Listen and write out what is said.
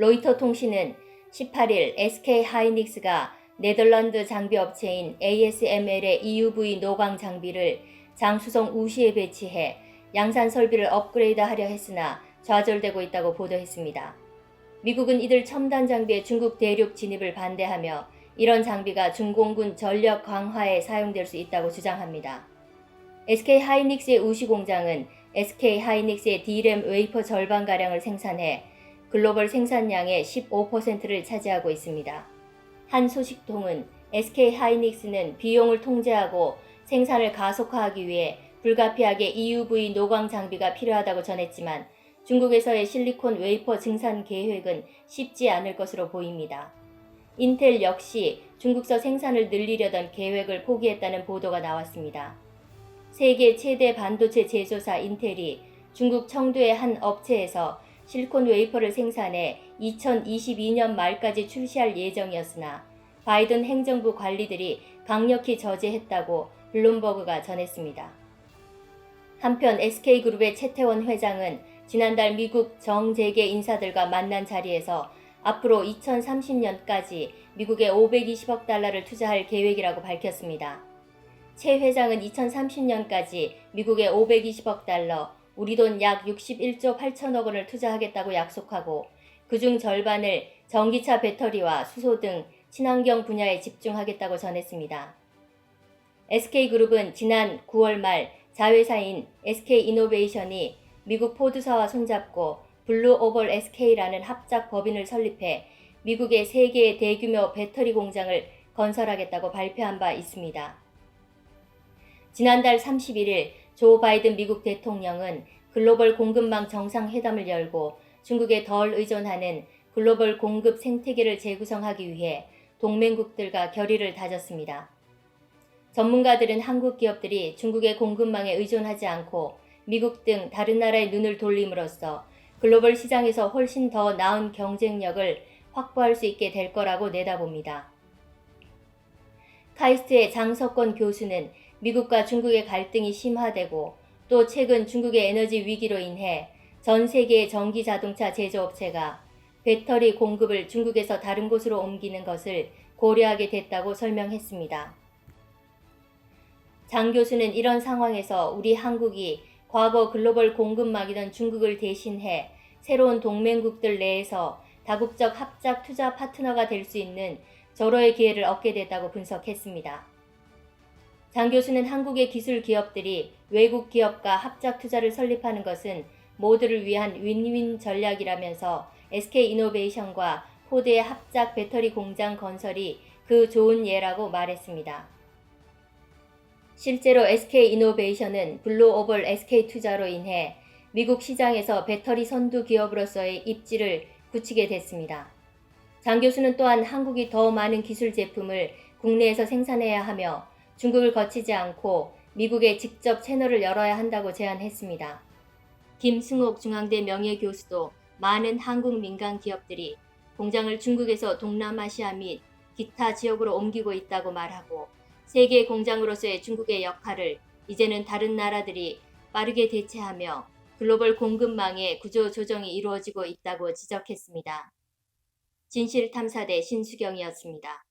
로이터 통신은 18일 SK 하이닉스가 네덜란드 장비 업체인 ASML의 EUV 노광 장비를 장수성 우시에 배치해 양산 설비를 업그레이드하려 했으나 좌절되고 있다고 보도했습니다. 미국은 이들 첨단 장비의 중국 대륙 진입을 반대하며 이런 장비가 중공군 전력 강화에 사용될 수 있다고 주장합니다. SK 하이닉스의 우시 공장은 SK 하이닉스의 D램 웨이퍼 절반가량을 생산해 글로벌 생산량의 15%를 차지하고 있습니다. 한 소식통은 SK 하이닉스는 비용을 통제하고 생산을 가속화하기 위해 불가피하게 EUV 노광 장비가 필요하다고 전했지만 중국에서의 실리콘 웨이퍼 증산 계획은 쉽지 않을 것으로 보입니다. 인텔 역시 중국서 생산을 늘리려던 계획을 포기했다는 보도가 나왔습니다. 세계 최대 반도체 제조사 인텔이 중국 청두의 한 업체에서 실리콘 웨이퍼를 생산해 2022년 말까지 출시할 예정이었으나 바이든 행정부 관리들이 강력히 저지했다고 블룸버그가 전했습니다. 한편 SK그룹의 최태원 회장은 지난달 미국 정재계 인사들과 만난 자리에서 앞으로 2030년까지 미국에 520억 달러를 투자할 계획이라고 밝혔습니다. 최 회장은 2030년까지 미국에 520억 달러, 우리 돈 약 61조 8천억 원을 투자하겠다고 약속하고 그중 절반을 전기차 배터리와 수소 등 친환경 분야에 집중하겠다고 전했습니다. SK그룹은 지난 9월 말 자회사인 SK이노베이션이 미국 포드사와 손잡고 블루 오벌 SK라는 합작 법인을 설립해 미국의 세 개의 대규모 배터리 공장을 건설하겠다고 발표한 바 있습니다. 지난달 31일 조 바이든 미국 대통령은 글로벌 공급망 정상회담을 열고 중국에 덜 의존하는 글로벌 공급 생태계를 재구성하기 위해 동맹국들과 결의를 다졌습니다. 전문가들은 한국 기업들이 중국의 공급망에 의존하지 않고 미국 등 다른 나라의 눈을 돌림으로써 글로벌 시장에서 훨씬 더 나은 경쟁력을 확보할 수 있게 될 거라고 내다봅니다. 카이스트의 장석권 교수는 미국과 중국의 갈등이 심화되고 또 최근 중국의 에너지 위기로 인해 전 세계의 전기 자동차 제조업체가 배터리 공급을 중국에서 다른 곳으로 옮기는 것을 고려하게 됐다고 설명했습니다. 장 교수는 이런 상황에서 우리 한국이 과거 글로벌 공급망이던 중국을 대신해 새로운 동맹국들 내에서 다국적 합작 투자 파트너가 될 수 있는 절호의 기회를 얻게 됐다고 분석했습니다. 장 교수는 한국의 기술 기업들이 외국 기업과 합작 투자를 설립하는 것은 모두를 위한 윈윈 전략이라면서 SK 이노베이션과 포드의 합작 배터리 공장 건설이 그 좋은 예라고 말했습니다. 실제로 SK 이노베이션은 블루 오벌 SK 투자로 인해 미국 시장에서 배터리 선두 기업으로서의 입지를 굳히게 됐습니다. 장 교수는 또한 한국이 더 많은 기술 제품을 국내에서 생산해야 하며 중국을 거치지 않고 미국에 직접 채널을 열어야 한다고 제안했습니다. 김승옥 중앙대 명예교수도 많은 한국 민간 기업들이 공장을 중국에서 동남아시아 및 기타 지역으로 옮기고 있다고 말하고 세계 공장으로서의 중국의 역할을 이제는 다른 나라들이 빠르게 대체하며 글로벌 공급망의 구조 조정이 이루어지고 있다고 지적했습니다. 진실탐사대 신수경이었습니다.